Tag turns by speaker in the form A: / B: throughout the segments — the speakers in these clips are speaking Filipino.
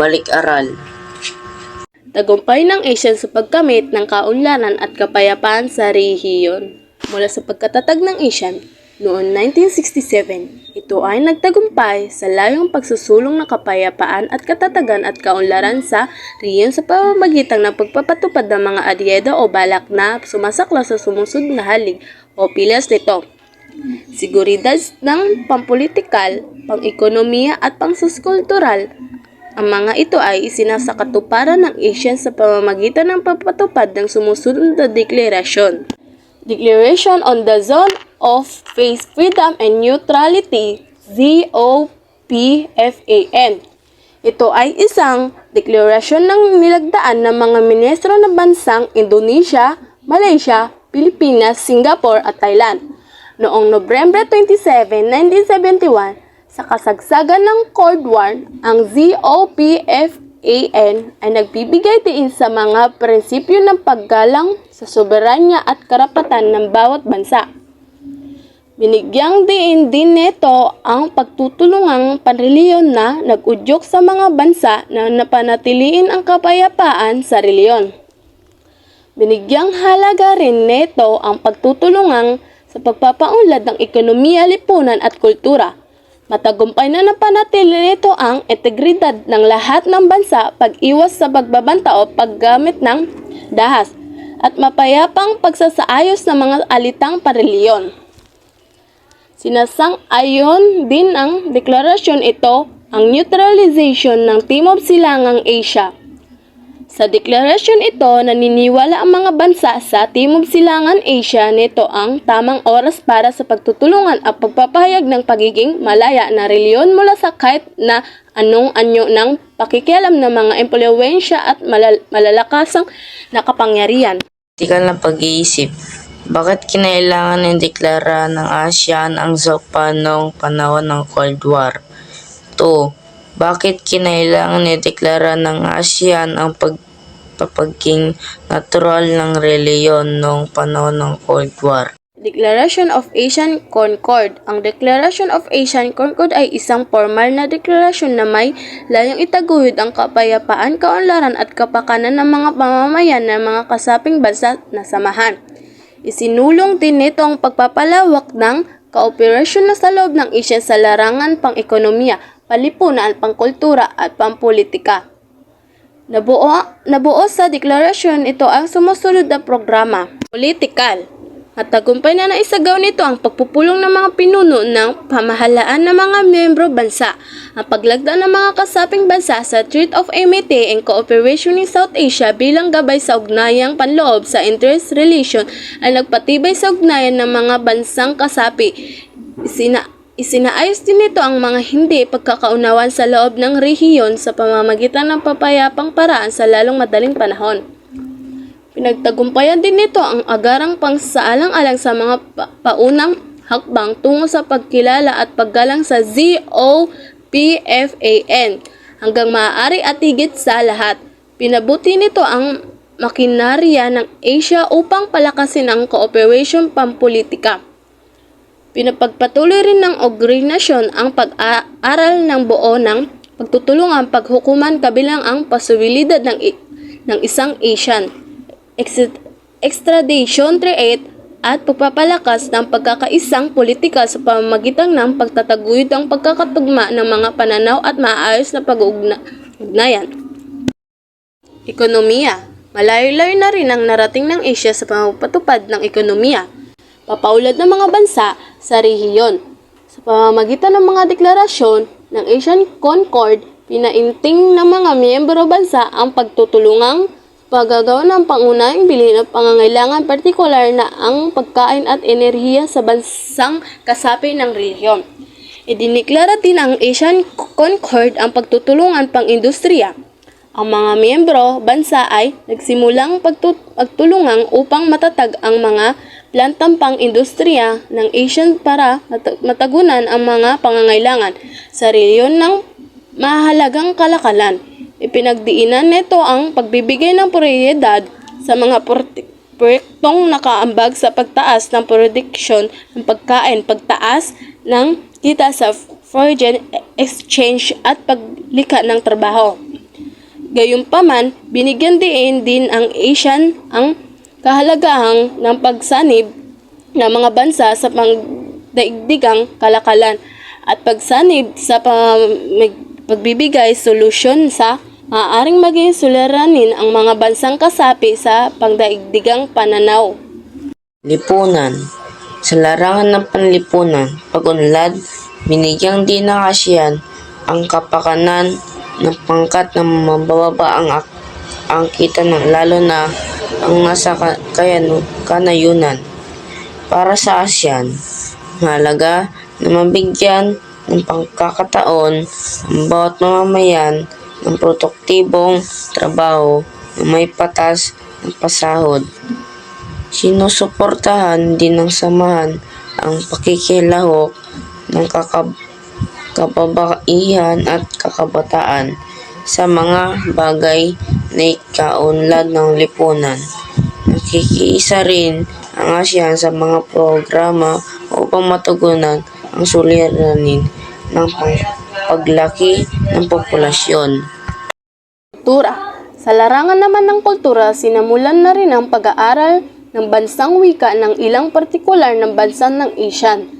A: balik-aral.
B: Tagumpay ng Asian sa pagkamit ng kaunlaran at kapayapaan sa rehiyon. Mula sa pagkatatag ng Asian noong 1967, ito ay nagtagumpay sa layong pagsusulong ng kapayapaan at katatagan at kaunlaran sa rehiyon sa pamamagitan ng pagpapatupad ng mga adyeda o balak na sumasakla sa sumusod na halig o pilas nito. Seguridad ng pampolitikal, pang-ekonomiya at pang-soskultural ang mga ito ay isinasakatuparan ng ASEAN sa pamamagitan ng pagpatupad ng sumusunod na deklarasyon. Declaration on the Zone of Space Freedom and Neutrality, ZOPFAN. Ito ay isang deklarasyon ng nilagdaan ng mga ministro ng bansang Indonesia, Malaysia, Pilipinas, Singapore at Thailand noong Nobyembre 27, 1971 sa kasagsagan ng Cold War, ang ZOPFAN ay nagbibigay diin sa mga prinsipyo ng paggalang sa soberanya at karapatan ng bawat bansa. Binigyang diin din nito ang pagtutulungang panreliyon na nag-udyok sa mga bansa na napanatiliin ang kapayapaan sa reliyon. Binigyang halaga rin neto ang pagtutulungang sa pagpapaunlad ng ekonomiya, lipunan at kultura. Matagumpay na napanatili nito ang integridad ng lahat ng bansa pag-iwas sa pagbabanta o paggamit ng dahas at mapayapang pagsasaayos ng mga alitang pareliyon. Sinasang-ayon din ang deklarasyon ito ang neutralization ng Timog Silangang Asia. Sa deklarasyon ito, naniniwala ang mga bansa sa Timog Silangan Asia nito ang tamang oras para sa pagtutulungan at pagpapahayag ng pagiging malaya na reliyon mula sa kahit na anong anyo ng pakikialam ng mga impluensya at malal- malalakasang nakapangyarihan.
A: Tikal na pag-iisip. Bakit kinailangan ng deklara ng ASEAN ang ZOPA noong panahon ng Cold War? 2. Bakit kinailangan ni deklara ng ASEAN ang pagpapaging natural ng reliyon noong panahon ng Cold War?
B: Declaration of Asian Concord. Ang Declaration of Asian Concord ay isang formal na deklarasyon na may layong itaguyod ang kapayapaan, kaunlaran at kapakanan ng mga pamamayan ng mga kasaping bansa na samahan. Isinulong din nito ang pagpapalawak ng kooperasyon na sa loob ng Asia sa larangan pang-ekonomiya, palipunan, pangkultura at pampolitika. Nabuo, nabuo sa deklarasyon ito ang sumusunod na programa. Political. Matagumpay na naisagaw nito ang pagpupulong ng mga pinuno ng pamahalaan ng mga membro bansa, ang paglagda ng mga kasaping bansa sa Treaty of Amity and Cooperation in South Asia bilang gabay sa ugnayang panloob sa interest relation ay nagpatibay sa ugnayan ng mga bansang kasapi. Isina Isinaayos din nito ang mga hindi pagkakaunawan sa loob ng rehiyon sa pamamagitan ng papayapang paraan sa lalong madaling panahon. Pinagtagumpayan din nito ang agarang pangsaalang-alang sa mga pa- paunang hakbang tungo sa pagkilala at paggalang sa ZOPFAN hanggang maaari at higit sa lahat. Pinabuti nito ang makinarya ng Asia upang palakasin ang cooperation pampolitika. Pinapagpatuloy rin ng organisasyon ang pag-aaral ng buo ng pagtutulungan paghukuman kabilang ang posibilidad ng, ng isang Asian ex- extradition treaty at pagpapalakas ng pagkakaisang politika sa pamamagitan ng pagtataguyod ang pagkakatugma ng mga pananaw at maayos na pag-ugnayan. Ekonomiya Malayo-layo na rin ang narating ng Asia sa pamapatupad ng ekonomiya papaulad ng mga bansa sa rehiyon. Sa pamamagitan ng mga deklarasyon ng Asian Concord, pinainting ng mga miyembro bansa ang pagtutulungang paggagawa ng pangunahing bilhin at pangangailangan partikular na ang pagkain at enerhiya sa bansang kasapi ng rehiyon. Idiniklara din ang Asian Concord ang pagtutulungan pang-industriya. Ang mga miyembro bansa ay nagsimulang pagtut- pagtulungan upang matatag ang mga plantang pang-industriya ng Asian para mat- matagunan ang mga pangangailangan sa rehiyon ng mahalagang kalakalan. Ipinagdiinan nito ang pagbibigay ng prioridad sa mga proyektong nakaambag sa pagtaas ng produksyon ng pagkain, pagtaas ng kita sa foreign exchange at paglikha ng trabaho. Gayunpaman, binigyan din din ang ASEAN ang kahalagahan ng pagsanib ng mga bansa sa pangdaigdigang kalakalan at pagsanib sa pagbibigay solusyon sa maaaring maging suliranin ang mga bansang kasapi sa pangdaigdigang pananaw.
A: Lipunan Sa larangan ng panlipunan, pag-unlad, binigyang din ng ASEAN ang kapakanan ng pangkat na mabababa ang ang kita ng lalo na ang nasa ka- kayano, kanayunan. Para sa ASEAN, mahalaga na mabigyan ng pangkakataon ang bawat mamamayan ng produktibong trabaho na may patas ng pasahod. Sinusuportahan din ng samahan ang pakikilahok ng kakab kababaihan at kakabataan sa mga bagay na ikaunlad ng lipunan. Nakikiisa rin ang ASEAN sa mga programa upang matugunan ang suliranin ng paglaki ng populasyon.
B: Kultura. Sa larangan naman ng kultura, sinamulan na rin ang pag-aaral ng bansang wika ng ilang partikular ng bansa ng ASEAN.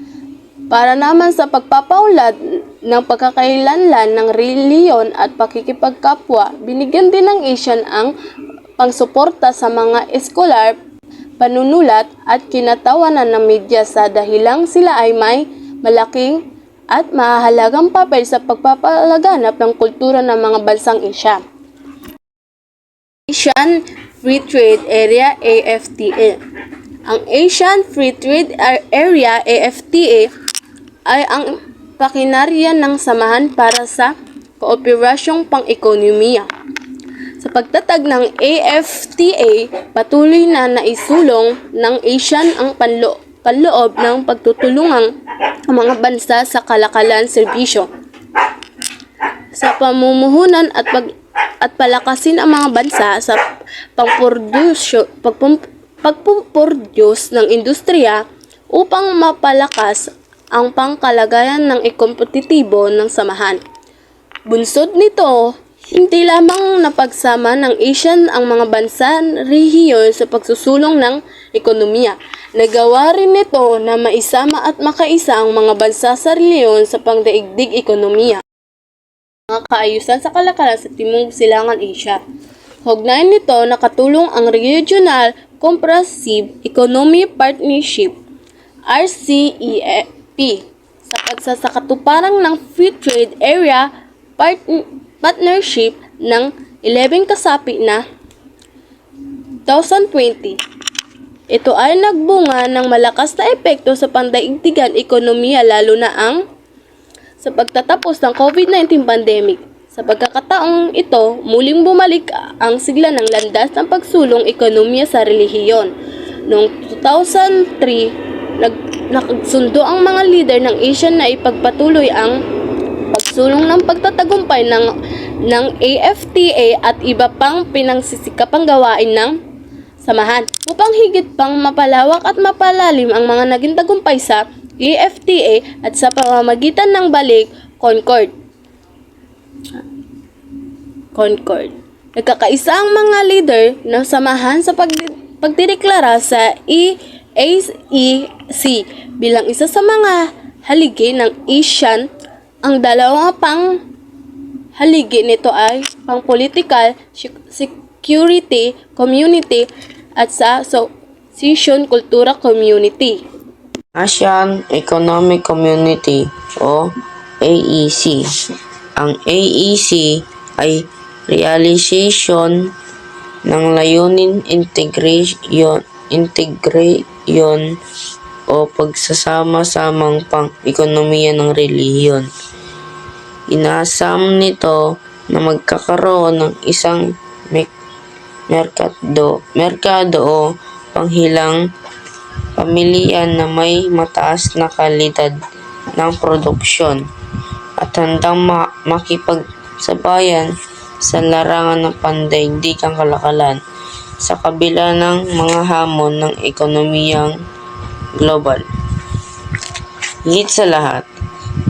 B: Para naman sa pagpapaunlad ng pagkakailanlan ng reliyon at pakikipagkapwa, binigyan din ng ASEAN ang pangsuporta sa mga eskolar, panunulat at kinatawanan ng media sa dahilang sila ay may malaking at mahalagang papel sa pagpapalaganap ng kultura ng mga bansang Asia. Asian Free Trade Area AFTA. Ang Asian Free Trade Ar- Area AFTA ay ang pakinarya ng samahan para sa kooperasyong pang-ekonomiya. Sa pagtatag ng AFTA, patuloy na naisulong ng ASEAN ang panlo panloob ng pagtutulungang ang mga bansa sa kalakalan serbisyo sa pamumuhunan at pag at palakasin ang mga bansa sa pagprodusyo pagpum, ng industriya upang mapalakas ang pangkalagayan ng ekompetitibo ng samahan. Bunsod nito, hindi lamang napagsama ng ASEAN ang mga bansa rehiyon sa pagsusulong ng ekonomiya. Nagawa rin nito na maisama at makaisa ang mga bansa sa rehiyon sa pangdaigdig ekonomiya mga kaayusan sa kalakalan sa Timog Silangan Asia. Hugnayan nito nakatulong ang Regional Comprehensive Economy Partnership Sa pagsasakatuparang ng Free Trade Area Part- Partnership ng 11 kasapi na 2020. Ito ay nagbunga ng malakas na epekto sa pandaigdigan ekonomiya lalo na ang sa pagtatapos ng COVID-19 pandemic. Sa pagkakataong ito, muling bumalik ang sigla ng landas ng pagsulong ekonomiya sa relihiyon. Noong 2003, nag, nagsundo ang mga leader ng ASEAN na ipagpatuloy ang pagsulong ng pagtatagumpay ng, ng AFTA at iba pang pinangsisikapang gawain ng samahan upang higit pang mapalawak at mapalalim ang mga naging tagumpay sa AFTA at sa pamamagitan ng balik Concord. Concord. Nagkakaisa ang mga leader ng samahan sa pag pagdideklara sa E EAEC bilang isa sa mga haligi ng ASEAN. Ang dalawa pang haligi nito ay pang political security community at sa association kultura community.
A: ASEAN Economic Community o AEC. Ang AEC ay realization ng layunin integration integration o pagsasama-samang pang-ekonomiya ng relihiyon. Inasam nito na magkakaroon ng isang merkado, merkado o panghilang pamilihan na may mataas na kalidad ng produksyon at handang ma- makipagsabayan sa larangan ng pandaigdigang kalakalan sa kabila ng mga hamon ng ekonomiyang global. Higit sa lahat,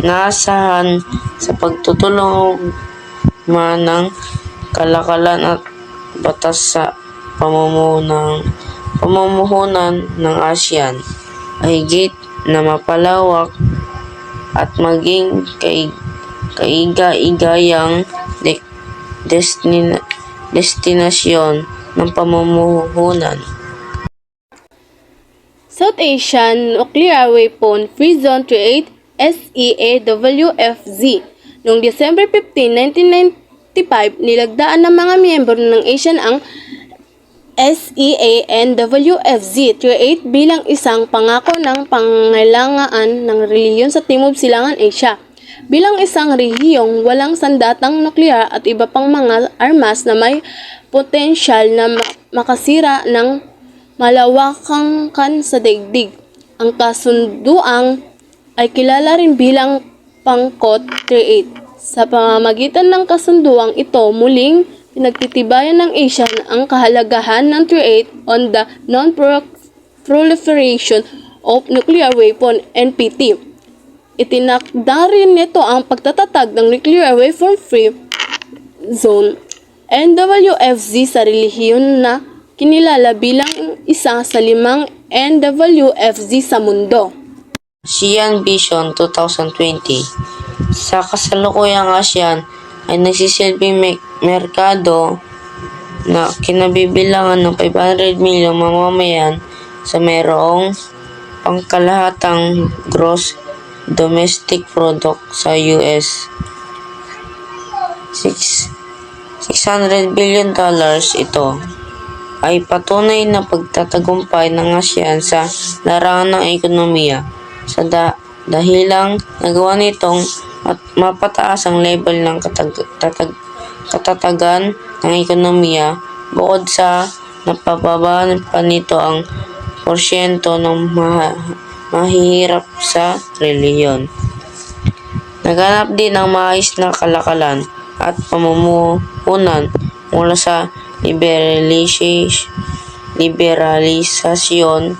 A: naasahan sa pagtutulong man ng kalakalan at batas sa pamumuhunan, pamumuhunan ng ASEAN ay higit na mapalawak at maging kay, kaiga-igayang de, destina, destinasyon ng pamumuhunan.
B: South Asian Nuclear Weapon Free Zone 38 SEAWFZ. Noong December 15, 1995, nilagdaan ng mga miyembro ng ASEAN ang E SEANWFZ 38 bilang isang pangako ng pangailangan ng reliyon sa Timog Silangan Asia. Bilang isang rehiyong walang sandatang nuklear at iba pang mga armas na may potensyal na ma- makasira ng malawakang kan sa daigdig. Ang kasunduang ay kilala rin bilang Pangkot 38. Sa pamamagitan ng kasunduang ito, muling pinagtitibayan ng Asia ang kahalagahan ng 38 on the non-proliferation of nuclear weapon NPT. Itinakda rin nito ang pagtatatag ng nuclear weapon free zone NWFZ sa relihiyon na kinilala bilang isa sa limang NWFZ sa mundo.
A: ASEAN Vision 2020 Sa kasalukuyang ASEAN ay nagsisilbing me- merkado na kinabibilangan ng 500 milyong mamamayan sa mayroong pangkalahatang gross domestic product sa US. Six- 600 billion dollars ito. Ay patunay na pagtatagumpay ng ASEAN sa larangan ng ekonomiya. Sa da- dahilang nagawa nitong at mapataas ang level ng katag- tatag- katatagan ng ekonomiya. Bukod sa napababa pa nito ang porsyento ng maha- mahihirap sa reliyon. Naganap din ang maayos na kalakalan at pamumuhunan mula sa liberalisas- liberalisasyon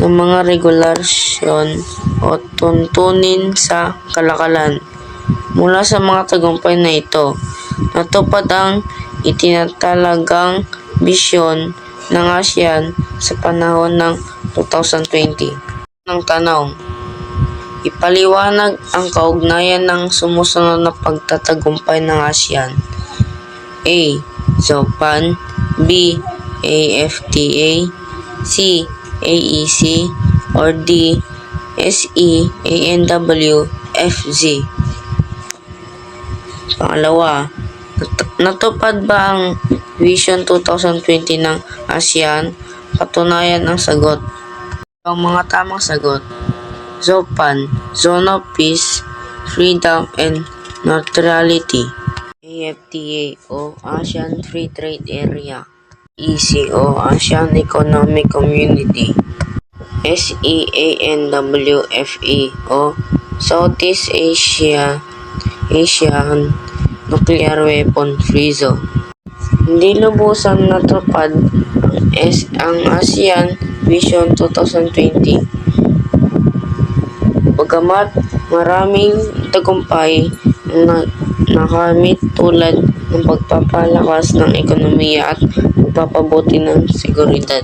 A: ng mga regulasyon o tuntunin sa kalakalan. Mula sa mga tagumpay na ito, natupad ang itinatalagang bisyon ng ASEAN sa panahon ng 2020. Ng tanong, ipaliwanag ang kaugnayan ng sumusunod na pagtatagumpay ng ASEAN. A. Japan B. AFTA C. AEC or D. SEANW FZ Pangalawa, nat- natupad ba ang Vision 2020 ng ASEAN? Patunayan ang sagot. Ang mga tamang sagot. ZOPAN, Zone of Peace, Freedom and Neutrality. AFTA o ASEAN Free Trade Area. EC o ASEAN Economic Community. SEANWFE o Southeast Asia Asian Nuclear Weapon Free Zone. Hindi lubusan natupad ang ASEAN Vision 2020. Bagamat maraming tagumpay na- nakamit tulad ng pagpapalakas ng ekonomiya at pagpapabuti ng seguridad.